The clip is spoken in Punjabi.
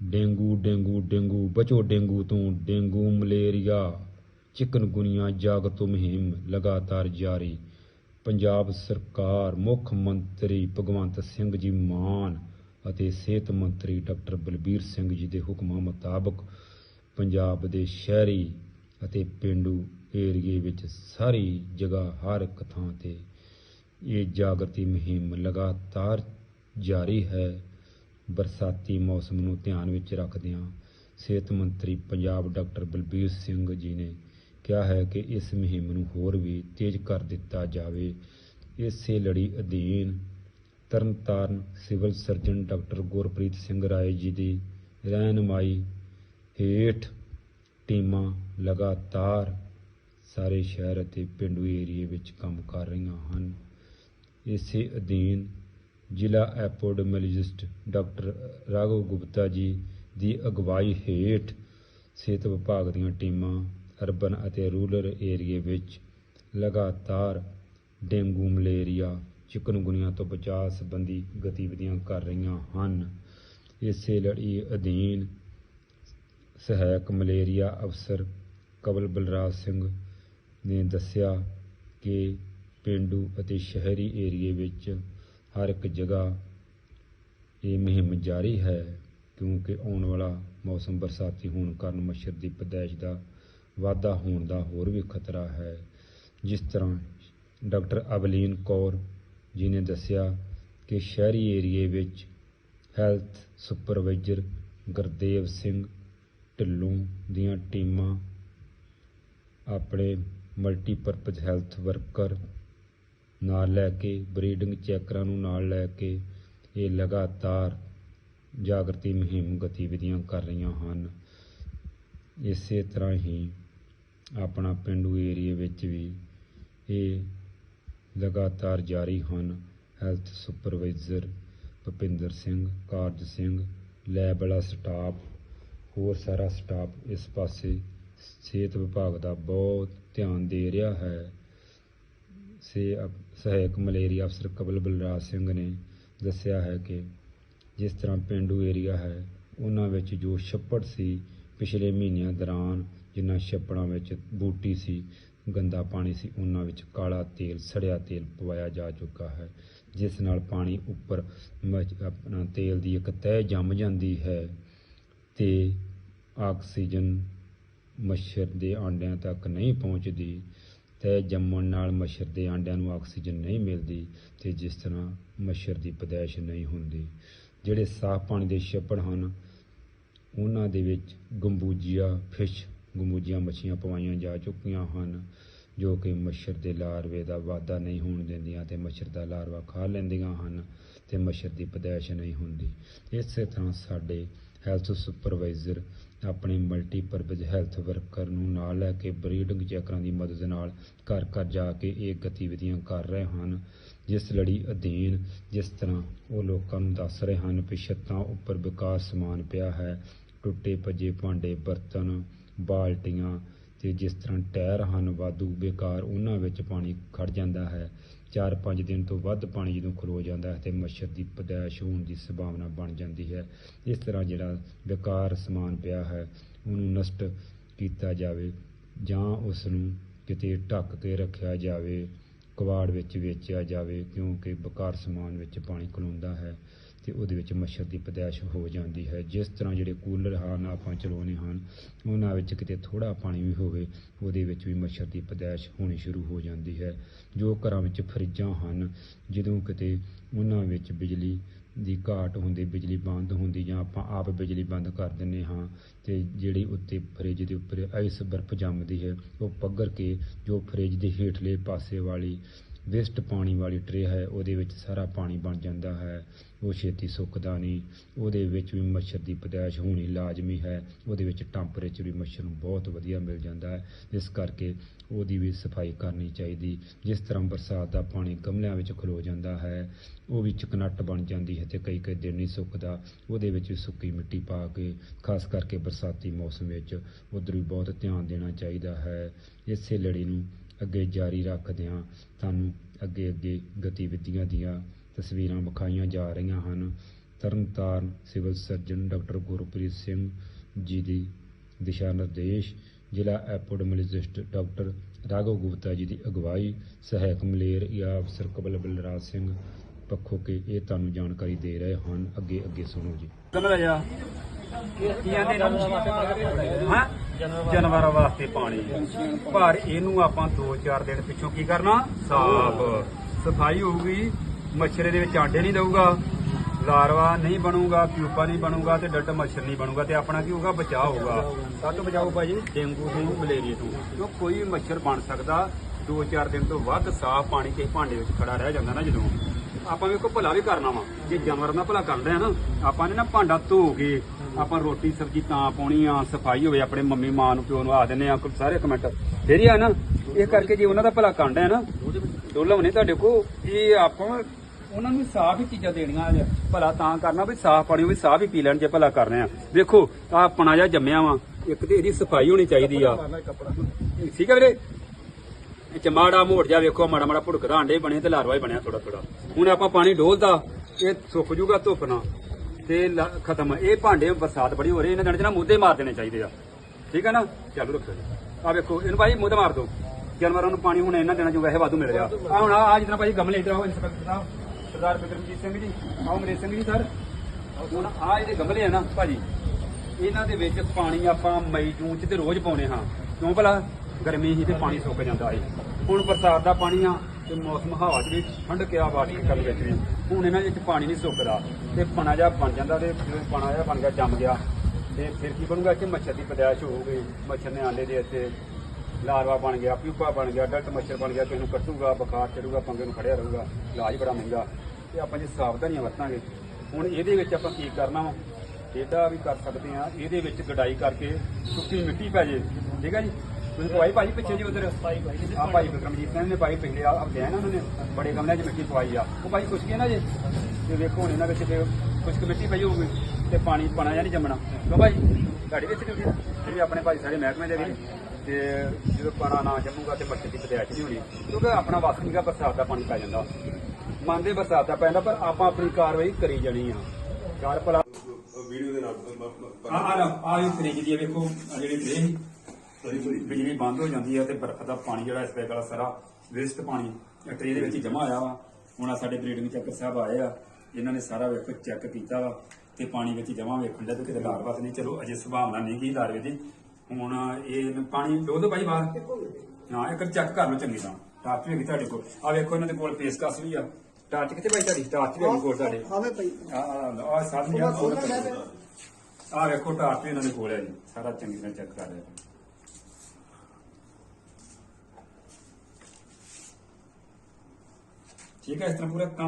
ਡੇਂਗੂ ਡੇਂਗੂ ਡੇਂਗੂ, ਬਚੋ ਡੇਂਗੂ ਤੋਂ ਡੇਂਗੂ, ਮਲੇਰੀਆ ਚਿਕਨਗੁਨੀਆ ਜਾਗਤੋ ਮੁਹਿੰਮ ਲਗਾਤਾਰ ਜਾਰੀ। ਪੰਜਾਬ ਸਰਕਾਰ, ਮੁੱਖ ਮੰਤਰੀ ਭਗਵੰਤ ਸਿੰਘ ਜੀ ਮਾਨ ਅਤੇ ਸਿਹਤ ਮੰਤਰੀ ਡਾਕਟਰ ਬਲਬੀਰ ਸਿੰਘ ਜੀ ਦੇ ਹੁਕਮਾਂ ਮੁਤਾਬਕ ਪੰਜਾਬ ਦੇ ਸ਼ਹਿਰੀ ਅਤੇ ਪਿੰਡੂ ਏਰੀਏ ਵਿੱਚ ਸਾਰੀ ਜਗ੍ਹਾ ਹਰ ਇੱਕ ਥਾਂ ਤੇ ਇਹ ਜਾਗਰਤੀ ਮੁਹਿੰਮ ਲਗਾਤਾਰ ਜਾਰੀ ਹੈ। ਬਰਸਾਤੀ ਮੌਸਮ ਨੂੰ ਧਿਆਨ ਵਿੱਚ ਰੱਖਦਿਆਂ ਸਿਹਤ ਮੰਤਰੀ ਪੰਜਾਬ ਡਾਕਟਰ ਬਲਬੀਰ ਸਿੰਘ ਜੀ ਨੇ ਕਿਹਾ ਹੈ ਕਿ ਇਸ ਮੁਹਿੰਮ ਨੂੰ ਹੋਰ ਵੀ ਤੇਜ਼ ਕਰ ਦਿੱਤਾ ਜਾਵੇ। ਇਸੇ ਲੜੀ ਅਧੀਨ Tarn Taran civil surgeon doctor Gurpreet Singh Rai ji ਦੀ ਰਹਿਨਮਾਈ ਹੇਠ ਟੀਮਾਂ ਲਗਾਤਾਰ ਸਾਰੇ ਸ਼ਹਿਰ ਅਤੇ ਪਿੰਡੂ ਏਰੀਏ ਵਿੱਚ ਕੰਮ ਕਰ ਰਹੀਆਂ ਹਨ। ਇਸੇ ਅਧੀਨ ਜ਼ਿਲ੍ਹਾ ਐਪੋਡਮੋਲੋਜਿਸਟ ਡਾਕਟਰ ਰਾਘਵ ਗੁਪਤਾ ਜੀ ਦੀ ਅਗਵਾਈ ਹੇਠ ਸਿਹਤ ਵਿਭਾਗ ਦੀਆਂ ਟੀਮਾਂ ਅਰਬਨ ਅਤੇ ਰੂਰਲ ਏਰੀਏ ਵਿੱਚ ਲਗਾਤਾਰ ਡੇਂਗੂ, ਮਲੇਰੀਆ, ਚਿਕਨਗੁਨੀਆ ਤੋਂ ਬਚਾਅ ਸੰਬੰਧੀ ਗਤੀਵਿਧੀਆਂ ਕਰ ਰਹੀਆਂ ਹਨ। ਇਸੇ ਲੜੀ ਅਧੀਨ ਸਹਾਇਕ ਮਲੇਰੀਆ ਅਫਸਰ ਕਵਲ ਬਲਰਾਜ ਸਿੰਘ ਨੇ ਦੱਸਿਆ ਕਿ ਪਿੰਡੂ ਅਤੇ ਸ਼ਹਿਰੀ ਏਰੀਏ ਵਿੱਚ ਹਰ ਇੱਕ ਜਗ੍ਹਾ ਇਹ ਮੁਹਿੰਮ ਜਾਰੀ ਹੈ, ਕਿਉਂਕਿ ਆਉਣ ਵਾਲਾ ਮੌਸਮ ਬਰਸਾਤੀ ਹੋਣ ਕਾਰਨ ਮੱਛਰ ਦੀ ਪੈਦਾਇਸ਼ ਦਾ ਵਾਧਾ ਹੋਣ ਦਾ ਹੋਰ ਵੀ ਖਤਰਾ ਹੈ। ਜਿਸ ਤਰ੍ਹਾਂ ਡਾਕਟਰ ਅਵਲੀਨ ਕੌਰ ਜੀ ਨੇ ਦੱਸਿਆ ਕਿ ਸ਼ਹਿਰੀ ਏਰੀਏ ਵਿੱਚ ਹੈਲਥ ਸੁਪਰਵਾਈਜ਼ਰ ਗੁਰਦੇਵ ਸਿੰਘ ਢਿੱਲੋਂ ਦੀਆਂ ਟੀਮਾਂ, ਆਪਣੇ ਮਲਟੀਪਰਪਸ ਹੈਲਥ ਵਰਕਰ ਨਾਲ ਲੈ ਕੇ ਬਰੀਡਿੰਗ ਚੈਕਰਾਂ ਨੂੰ ਨਾਲ ਲੈ ਕੇ, ਇਹ ਲਗਾਤਾਰ ਜਾਗਰਤੀ ਮੁਹਿੰਮ ਗਤੀਵਿਧੀਆਂ ਕਰ ਰਹੀਆਂ ਹਨ। ਇਸੇ ਤਰ੍ਹਾਂ ਹੀ ਆਪਣਾ ਪਿੰਡੂ ਏਰੀਏ ਵਿੱਚ ਵੀ ਇਹ ਲਗਾਤਾਰ ਜਾਰੀ ਹਨ। ਹੈਲਥ ਸੁਪਰਵਾਈਜ਼ਰ ਭੁਪਿੰਦਰ ਸਿੰਘ, ਕਾਰਜ ਸਿੰਘ ਲੈਬ ਵਾਲਾ ਸਟਾਫ ਹੋਰ ਸਾਰਾ ਸਟਾਫ ਇਸ ਪਾਸੇ ਸਿਹਤ ਵਿਭਾਗ ਦਾ ਬਹੁਤ ਧਿਆਨ ਦੇ ਰਿਹਾ ਹੈ। ਸੇ ਸਹਾਇਕ ਮਲੇਰੀਆ ਅਫਸਰ ਕਬਲ ਬਲਰਾਜ ਸਿੰਘ ਨੇ ਦੱਸਿਆ ਹੈ ਕਿ ਜਿਸ ਤਰ੍ਹਾਂ ਪਿੰਡੂ ਏਰੀਆ ਹੈ, ਉਹਨਾਂ ਵਿੱਚ ਜੋ ਛੱਪੜ ਸੀ, ਪਿਛਲੇ ਮਹੀਨਿਆਂ ਦੌਰਾਨ ਜਿਨ੍ਹਾਂ ਛੱਪੜਾਂ ਵਿੱਚ ਬੂਟੀ ਸੀ, ਗੰਦਾ ਪਾਣੀ ਸੀ, ਉਹਨਾਂ ਵਿੱਚ ਕਾਲਾ ਤੇਲ, ਸੜਿਆ ਤੇਲ ਪਵਾਇਆ ਜਾ ਚੁੱਕਾ ਹੈ, ਜਿਸ ਨਾਲ ਪਾਣੀ ਉੱਪਰ ਮਚ- ਆਪਣਾ ਤੇਲ ਦੀ ਇੱਕ ਤਹਿ ਜੰਮ ਜਾਂਦੀ ਹੈ ਤੇ ਆਕਸੀਜਨ ਮੱਛਰ ਦੇ ਆਂਡਿਆਂ ਤੱਕ ਨਹੀਂ ਪਹੁੰਚਦੀ। ਤੇ ਜੰਮਣ ਨਾਲ ਮੱਛਰ ਦੇ ਆਂਡਿਆਂ ਨੂੰ ਆਕਸੀਜਨ ਨਹੀਂ ਮਿਲਦੀ ਤੇ ਜਿਸ ਤਰ੍ਹਾਂ ਮੱਛਰ ਦੀ ਪਦੈਸ਼ ਨਹੀਂ ਹੁੰਦੀ। ਜਿਹੜੇ ਸਾਫ਼ ਪਾਣੀ ਦੇ ਛੱਪੜ ਹਨ, ਉਹਨਾਂ ਦੇ ਵਿੱਚ ਗੰਬੂਜੀਆ ਫਿਸ਼ ਗੰਬੂਜੀਆ ਮੱਛੀਆਂ ਪਵਾਈਆਂ ਜਾ ਚੁੱਕੀਆਂ ਹਨ, ਜੋ ਕਿ ਮੱਛਰ ਦੇ ਲਾਰਵੇ ਦਾ ਵਾਧਾ ਨਹੀਂ ਹੋਣ ਦਿੰਦੀਆਂ ਤੇ ਮੱਛਰ ਦਾ ਲਾਰਵਾ ਖਾ ਲੈਂਦੀਆਂ ਹਨ ਤੇ ਮੱਛਰ ਦੀ ਪਦੈਸ਼ ਨਹੀਂ ਹੁੰਦੀ। ਇਸੇ ਤਰ੍ਹਾਂ ਸਾਡੇ ਹੈਲਥ ਸੁਪਰਵਾਈਜ਼ਰ ਆਪਣੇ ਮਲਟੀਪਰਪਸ ਹੈਲਥ ਵਰਕਰ ਨੂੰ ਨਾਲ ਲੈ ਕੇ ਬਰੀਡਿੰਗ ਚੈਕਰਾਂ ਦੀ ਮਦਦ ਨਾਲ ਘਰ ਘਰ ਜਾ ਕੇ ਇਹ ਗਤੀਵਿਧੀਆਂ ਕਰ ਰਹੇ ਹਨ। ਜਿਸ ਲੜੀ ਅਧੀਨ ਜਿਸ ਤਰ੍ਹਾਂ ਉਹ ਲੋਕਾਂ ਨੂੰ ਦੱਸ ਰਹੇ ਹਨ ਕਿ ਛੱਤਾਂ ਉੱਪਰ ਵਿਕਾਸ ਸਮਾਨ ਪਿਆ ਹੈ, ਟੁੱਟੇ ਭੱਜੇ ਭਾਂਡੇ, ਬਰਤਨ, ਬਾਲਟੀਆਂ ਤੇ ਜਿਸ ਤਰ੍ਹਾਂ ਟਾਇਰ ਹਨ, ਵਾਧੂ, ਬੇਕਾਰ, ਉਹਨਾਂ ਵਿੱਚ ਪਾਣੀ ਖੜ ਜਾਂਦਾ ਹੈ। 4-5 ਦਿਨ ਤੋਂ ਵੱਧ ਪਾਣੀ ਜਦੋਂ ਖਲੋ ਜਾਂਦਾ ਹੈ ਤੇ ਮੱਛਰ ਦੀ ਪੈਦਾਇਸ਼ ਹੋਣ ਦੀ ਸੰਭਾਵਨਾ ਬਣ ਜਾਂਦੀ ਹੈ। ਇਸ ਤਰ੍ਹਾਂ ਜਿਹੜਾ ਬੇਕਾਰ ਸਮਾਨ ਪਿਆ ਹੈ, ਉਹਨੂੰ ਨਸ਼ਟ ਕੀਤਾ ਜਾਵੇ ਜਾਂ ਉਸ ਨੂੰ ਕਿਤੇ ਢੱਕ ਕੇ ਰੱਖਿਆ ਜਾਵੇ ਕਵਾੜ ਵਿੱਚ ਵੇਚਿਆ ਜਾਵੇ ਕਿਉਂਕਿ ਬੇਕਾਰ ਸਮਾਨ ਵਿੱਚ ਪਾਣੀ ਖਲੋਂਦਾ ਹੈ। ਤੇ ਉਹਦੇ ਵਿੱਚ ਮੱਛਰ ਦੀ ਪੈਦਾਇਸ਼ ਹੋ ਜਾਂਦੀ ਹੈ। ਜਿਸ ਤਰ੍ਹਾਂ ਜਿਹੜੇ ਕੂਲਰ ਹਨ, ਆਪਾਂ ਚਲਾਉਂਦੇ ਹਨ ਉਹਨਾਂ ਵਿੱਚ ਕਿਤੇ ਥੋੜਾ ਪਾਣੀ ਵੀ ਹੋਵੇ, ਉਹਦੇ ਵਿੱਚ ਵੀ ਮੱਛਰ ਦੀ ਪੈਦਾਇਸ਼ ਹੋਣੀ ਸ਼ੁਰੂ ਹੋ ਜਾਂਦੀ ਹੈ। ਜੋ ਘਰਾਂ ਵਿੱਚ ਫਰਿੱਜਾਂ ਹਨ, ਜਦੋਂ ਕਿਤੇ ਉਹਨਾਂ ਵਿੱਚ ਬਿਜਲੀ ਦੀ ਘਾਟ ਹੁੰਦੀ, ਬਿਜਲੀ ਬੰਦ ਹੁੰਦੀ ਜਾਂ ਆਪਾਂ ਆਪ ਬਿਜਲੀ ਬੰਦ ਕਰ ਦਿੰਨੇ ਹਾਂ, ਤੇ ਜਿਹੜੀ ਉੱਤੇ ਫਰਿੱਜ ਦੇ ਉੱਪਰ ਆਈਸ ਬਰਫ਼ ਜੰਮਦੀ ਹੈ, ਉਹ ਪੱਗਰ ਕੇ ਜੋ ਫਰਿੱਜ ਦੇ ਹੇਠਲੇ ਪਾਸੇ ਵਾਲੀ ਵੇਸਟ ਪਾਣੀ ਵਾਲੀ ਟਰੇ ਹੈ, ਉਹਦੇ ਵਿੱਚ ਸਾਰਾ ਪਾਣੀ ਬਣ ਜਾਂਦਾ ਹੈ, ਉਹ ਛੇਤੀ ਸੁੱਕਦਾ ਨਹੀਂ। ਉਹਦੇ ਵਿੱਚ ਵੀ ਮੱਛਰ ਦੀ ਪੈਦਾਇਸ਼ ਹੋਣੀ ਲਾਜ਼ਮੀ ਹੈ, ਉਹਦੇ ਵਿੱਚ ਟੈਂਪਰੇਚਰ ਵੀ ਮੱਛਰ ਨੂੰ ਬਹੁਤ ਵਧੀਆ ਮਿਲ ਜਾਂਦਾ ਹੈ। ਇਸ ਕਰਕੇ ਉਹਦੀ ਵੀ ਸਫ਼ਾਈ ਕਰਨੀ ਚਾਹੀਦੀ। ਜਿਸ ਤਰ੍ਹਾਂ ਬਰਸਾਤ ਦਾ ਪਾਣੀ ਗਮਲਿਆਂ ਵਿੱਚ ਖਲੋ ਜਾਂਦਾ ਹੈ, ਉਹ ਵੀ ਚਕਨੱਟ ਬਣ ਜਾਂਦੀ ਹੈ ਤੇ ਕਈ ਕਈ ਦਿਨ ਨਹੀਂ ਸੁੱਕਦਾ। ਉਹਦੇ ਵਿੱਚ ਵੀ ਸੁੱਕੀ ਮਿੱਟੀ ਪਾ ਕੇ, ਖਾਸ ਕਰਕੇ ਬਰਸਾਤੀ ਮੌਸਮ ਵਿੱਚ, ਉਧਰ ਵੀ ਬਹੁਤ ਧਿਆਨ ਦੇਣਾ ਚਾਹੀਦਾ ਹੈ। ਇਸੇ ਲੜੀ ਨੂੰ ਅੱਗੇ ਜਾਰੀ ਰੱਖਦਿਆਂ ਤੁਹਾਨੂੰ ਅੱਗੇ ਅੱਗੇ ਗਤੀਵਿਧੀਆਂ ਦੀਆਂ ਤਸਵੀਰਾਂ ਵਿਖਾਈਆਂ ਜਾ ਰਹੀਆਂ ਹਨ। Tarn Taran civil surgeon doctor Gurpreet Singh ji ਦੀ ਦਿਸ਼ਾ ਨਿਰਦੇਸ਼ ਜ਼ਿਲ੍ਹਾ ਐਪੀਡੈਮਿਓਲੋਜਿਸਟ ਡਾਕਟਰ ਰਾਘਵ ਗੁਪਤਾ ਜੀ ਦੀ ਅਗਵਾਈ ਸਹਾਇਕ ਮਲੇਰੀਆ ਅਫਸਰ ਕਬਲ ਬਲਰਾਜ ਸਿੰਘ ਪੱਖੋਂ ਕੇ ਇਹ ਤੁਹਾਨੂੰ ਜਾਣਕਾਰੀ ਦੇ ਰਹੇ ਹਨ। ਅੱਗੇ ਅੱਗੇ ਸੁਣੋ ਜੀ। ਕਮਰਾ ਜਾ? ਹਾਂ। ਜਾਨਵਰਾਂ ਵਾਸਤੇ ਪਾਣੀ। ਪਰ ਇਹਨੂੰ ਆਪਾਂ 2-4 ਦਿਨ ਪਿੱਛੋਂ ਕੀ ਕਰਨਾ? ਸਾਫ਼। ਸਫ਼ਾਈ ਹੋਊਗੀ ਮੱਛਰ ਇਹਦੇ ਵਿੱਚ ਆਂਡੇ ਨਹੀਂ ਦਊਗਾ ਲਾਰਵਾ ਨਹੀਂ ਬਣੂਗਾ ਪਿਊਪਾ ਨਹੀਂ ਬਣੂਗਾ ਤੇ ਡੱਟ ਮੱਛਰ ਨਹੀਂ ਬਣੂਗਾ ਤੇ ਆਪਣਾ ਕੀ ਹੋਊਗਾ? ਬਚਾਅ ਹੋਊਗਾ। ਸਭ ਤੋਂ ਬਚਾਓ ਭਾਜੀ। ਡੇਂਗੂ ਤੋਂ ਮਲੇਰੀਆ ਤੋਂ। ਕਿਉਂ ਕੋਈ ਮੱਛਰ ਬਣ ਸਕਦਾ 2-4 ਦਿਨ ਤੋਂ ਵੱਧ ਸਾਫ਼ ਪਾਣੀ ਕਿਸੇ ਭਾਂਡੇ ਵਿੱਚ ਖੜਾ ਰਹਿ ਜਾਂਦਾ ਨਾ ਜਦੋਂ। ਆਪਾਂ ਵੇਖੋ ਭਲਾ ਵੀ ਕਰਨਾ ਵਾ। ਜੇ ਜਾਨਵਰਾਂ ਦਾ ਭਲਾ ਕਰਦੇ ਆ ਨਾ, ਆਪਾਂ ਨੇ ਨਾ ਭਾਂਡਾ ਧੋ ਕੇ ਆਪਾਂ ਰੋਟੀ ਸਬਜ਼ੀ ਤਾਂ ਪਾਉਣੀ ਆ, ਸਫ਼ਾਈ ਹੋਵੇ, ਆਪਣੇ ਮੰਮੀ, ਮਾਂ ਨੂੰ, ਪਿਓ ਨੂੰ ਆ ਦਿੰਦੇ ਆ ਸਾਰੇ ਕਮੈਂਟ ਫੇਰ ਹੀ ਆ ਨਾ, ਇਹ ਕਰਕੇ ਜੇ ਉਹਨਾਂ ਦਾ ਭਲਾ ਕਰਨਾ ਹੈ ਨਾ ਡੋਲਮ ਨੇ ਤੁਹਾਡੇ ਕੋ ਇਹ ਆਪਾਂ ਉਹਨਾਂ ਨੂੰ ਸਾਫ਼ ਹੀ ਚੀਜ਼ਾਂ ਦੇਣੀਆਂ ਆ, ਭਲਾ ਤਾਂ ਕਰਨਾ ਵੀ ਸਾਫ਼ ਪਾਣੀ, ਵੀ ਸਾਫ਼ ਹੀ ਪੀ ਲੈਣ ਜੇ ਭਲਾ ਕਰਨੇ ਆ। ਵੇਖੋ ਆ ਆਪਣਾ ਜਿਹਾ ਜੰਮਿਆ ਵਾ, ਇੱਕ ਤੇ ਇਹਦੀ ਸਫ਼ਾਈ ਹੋਣੀ ਚਾਹੀਦੀ ਆ। ਠੀਕ ਹੈ ਵੀਰੇ? ਇਹ ਚ ਮਾੜਾ ਮੋੜ ਜਾ ਵੇਖੋ, ਮਾੜਾ ਮਾੜਾ ਭੁੜਕਦਾ ਆਂਡੇ ਬਣੇ ਤੇ ਲਾਰਵਾ ਹੀ ਬਣਿਆ ਥੋੜਾ ਥੋੜਾ ਹੁਣ ਆਪਾਂ ਪਾਣੀ ਡੋਲਦਾ, ਇਹ ਸੁੱਕ ਜੂਗਾ ਧੁੱਪ ਨਾਲ ਤੇ ਖਤਮ। ਇਹ ਭਾਂਡੇ ਬਰਸਾਤ ਬੜੀ ਹੋ ਰਹੀ, ਇਹਨਾਂ ਦਿਨਾਂ ਨਾ ਮੁੱਦੇ ਮਾਰ ਦੇਣੇ ਚਾਹੀਦੇ ਆ। ਠੀਕ ਹੈ ਨਾ? ਚਾਲੂ ਰੱਖੋ। ਆ ਵੇਖੋ, ਇਹਨੂੰ ਭਾਈ ਮੁੱਦੇ ਮਾਰ ਦਿਓ ਜਾਨਵਰਾਂ ਨੂੰ ਪਾਣੀ ਹੁਣ ਇਹਨਾਂ ਦੇਣਾ ਚ ਵੈਸੇ ਵਾਧੂ ਮਿਲ ਰਿਹਾ। ਆ ਹੁਣ ਆ ਜਿੱਦਾਂ ਭਾਈ ਗਮਲੇ ਇਧਰ ਆਓ ਇੰਸਪੈਕਟਰ ਸਾਹਿਬ, ਸਰਦਾਰ ਬਿਕਰਮਜੀਤ ਸਿੰਘ ਜੀ ਆਓ ਮਰੇ ਸਿੰਘ ਜੀ ਸਰ। ਹੁਣ ਆ ਜਿਹੜੇ ਗਮਲੇ ਆ ਨਾ, ਭਾਜੀ। ਇਹਨਾਂ ਦੇ ਵਿੱਚ ਪਾਣੀ ਆਪਾਂ ਮਈ, ਜੂਨ ਚ ਤੇ ਰੋਜ਼ ਪਾਉਨੇ ਹਾਂ। ਕਿਉਂ ਭਲਾ? ਗਰਮੀ ਹੀ ਤੇ ਪਾਣੀ ਸੁੱਕ ਜਾਂਦਾ ਏ ਹੁਣ ਬਰਸਾਤ ਦਾ ਪਾਣੀ ਆ ਤੇ ਮੌਸਮ ਹਵਾ ਚ ਵੀ ਠੰਡ ਕਿਆ ਬਾਤ ਕਰਨ ਵਿੱਚ ਵੀ। ਹੁਣ ਇਹਨਾਂ ਵਿੱਚ ਪਾਣੀ ਨਹੀਂ ਸੁੱਕਦਾ ਤੇ ਪਣਾ ਜਿਹਾ ਬਣ ਜਾਂਦਾ ਤੇ ਜਦੋਂ ਪਣਾ ਜਿਹਾ ਬਣ ਗਿਆ ਜੰਮ ਗਿਆ। ਤੇ ਫਿਰ ਕੀ ਬਣੂਗਾ ਕਿ ਮੱਛਰ ਦੀ ਪਦਾਇਸ਼ ਹੋਊਗੀ ਮੱਛਰ ਨੇ ਆਲੇ ਦੇ ਇੱਥੇ ਲਾਰਵਾ ਬਣ ਗਿਆ, ਪਿਊਪਾ ਬਣ ਗਿਆ, ਡਲਟ ਮੱਛਰ ਬਣ ਗਿਆ, ਕਿਸੇ ਨੂੰ ਕੱਟੂਗਾ, ਬੁਖਾਰ ਚੜੂਗਾ, ਪੰਗੇ ਨੂੰ ਖੜਿਆ ਰਹੂਗਾ, ਇਲਾਜ ਬੜਾ ਮਹਿੰਗਾ। ਤੇ ਆਪਾਂ ਜੇ ਸਾਵਧਾਨੀਆਂ ਵਰਤਾਂਗੇ। ਹੁਣ ਇਹਦੇ ਵਿੱਚ ਆਪਾਂ ਕੀ ਕਰਨਾ ਵਾ? ਇਹਦਾ ਵੀ ਕਰ ਸਕਦੇ ਆ ਇਹਦੇ ਵਿੱਚ ਗਡਾਈ ਕਰਕੇ ਸੁੱਕੀ ਮਿੱਟੀ ਪੈ ਜੇ। ਠੀਕ ਹੈ ਜੀ? ਤੁਸੀਂ ਪਵਾਈ ਭਾਈ ਪਿੱਛੇ ਜੀ ਉਧਰ? ਆ ਭਾਈ ਬਿਕਰਮਜੀਤ ਸਿੰਘ ਨੇ ਭਾਈ ਪਿਛਲੇ ਆ ਗਿਆ ਨਾ ਉਹਨਾਂ ਨੇ ਬੜੇ ਗਮਲਿਆਂ 'ਚ ਮਿੱਟੀ ਪਵਾਈ ਆ। ਉਹ ਭਾਈ ਕੁਛ ਨਾ ਜੇ ਤੇ ਵੇਖੋ ਹੁਣ ਇਹਨਾਂ ਵਿੱਚ ਤੇ ਕੁਛ ਮਿੱਟੀ ਪਈ ਹੋਊਗੀ ਤੇ ਪਾਣੀ ਪਾਣਾ ਜਾਂ ਨਹੀਂ ਜੰਮਣਾ। ਕਿਉਂ ਭਾਈ? ਤੁਹਾਡੀ ਵਿੱਚ ਡਿਊਟੀ ਆ? ਵੀ ਆਪਣੇ ਭਾਈ ਸਾਰੇ ਮਹਿਕਮੇ ਦੇ ਵੀ ਤੇ ਜਦੋਂ ਪਾਣਾ ਨਾ ਜੰਮੂਗਾ ਤੇ ਮੱਛਰ ਦੀ ਪਦਾਇਸ਼ ਨਹੀਂ ਹੋਣੀ ਕਿਉਂਕਿ ਆਪਣਾ ਵਸ ਨਹੀਂਗਾ ਬਰਸਾਤ ਦਾ ਪਾਣੀ ਪੈ ਜਾਂਦਾ। ਮੰਨਦੇ ਬਰਸਾਤ ਦਾ ਪੈਂਦਾ ਪਰ ਆਪਾਂ ਆਪਣੀ ਕਾਰਵਾਈ ਕਰੀ ਜਾਣੀ ਆ। ਚਾਰ ਭਲਾ ਵੀਡੀਓ ਦੇ ਨਾਲ ਆ ਆ ਆ ਇਹ ਫ੍ਰਿਜ ਦੀ ਆ ਵੇਖੋ ਆ ਜਿਹੜੀ ਪੂਰੀ ਬਿਜਲੀ ਬੰਦ ਹੋ ਜਾਂਦੀ ਹੈ ਤੇ ਬਰਫ਼ ਦਾ ਪਾਣੀ ਜਿਹੜਾ ਇਸ ਵਾਲਾ ਸਾਰਾ ਵੇਸਟ ਪਾਣੀ ਟ੍ਰੇ ਦੇ ਵਿੱਚ ਜਮਾ ਹੋਇਆ ਵਾ ਹੁਣ ਆ ਸਾਡੇ ਬਰੀਡਿੰਗ ਚੱਕਰ ਸਾਹਿਬ ਆਏ ਆ ਇਹਨਾਂ ਨੇ ਸਾਰਾ ਵੇਖੋ ਚੈੱਕ ਕੀਤਾ ਵਾ ਤੇ ਪਾਣੀ ਵਿੱਚ ਜਮਾ ਵੇਖਣ ਦਾ ਤੇ ਕਿਤੇ ਲਾਰ ਬਾਤ ਨਹੀਂ ਚਲੋ ਅਜੇ ਸੁਭਾਵਨਾ ਨਹੀਂ ਗਈ ਲਾਰਵੇ ਦੀ ਹੁਣ ਇਹ ਪਾਣੀ ਡੋਲ ਦੋ ਭਾਈ ਬਾਹਰ ਹਾਂ ਇੱਕ ਚੈੱਕ ਕਰ ਲਓ ਚੰਗੀ ਤਰ੍ਹਾਂ ਟਾਰਚ ਵੀ ਤੁਹਾਡੇ ਕੋਲ ਆ ਵੇਖੋ ਇਹਨਾਂ ਦੇ ਕੋਲ ਪੇਸਕਸ ਵੀ ਆ ਟਾਰਚ ਕਿੱਥੇ ਭਾਈ ਤੁਹਾਡੀ ਟਾਰਚ ਵੀ ਹੈਗੀ ਕੋਲ ਤੁਹਾਡੇ ਆਵੇ ਪਈ ਆ ਆ ਆ ਸਾਹਮਣੇ ਆ ਆ ਵੇਖੋ ਟਾਰਚ ਵੀ ਇਹਨਾਂ ਦੇ ਕੋਲ ਹੈ ਜੀ ਸਾਰਾ ਚੰਗੀ ਤਰ੍ਹਾਂ ਚੈੱਕ ਕਰ ਰਿਹਾ ਠੀਕ ਹੈ ਇਸ ਤਰ੍ਹਾਂ ਪੂਰਾ ਕੰਮ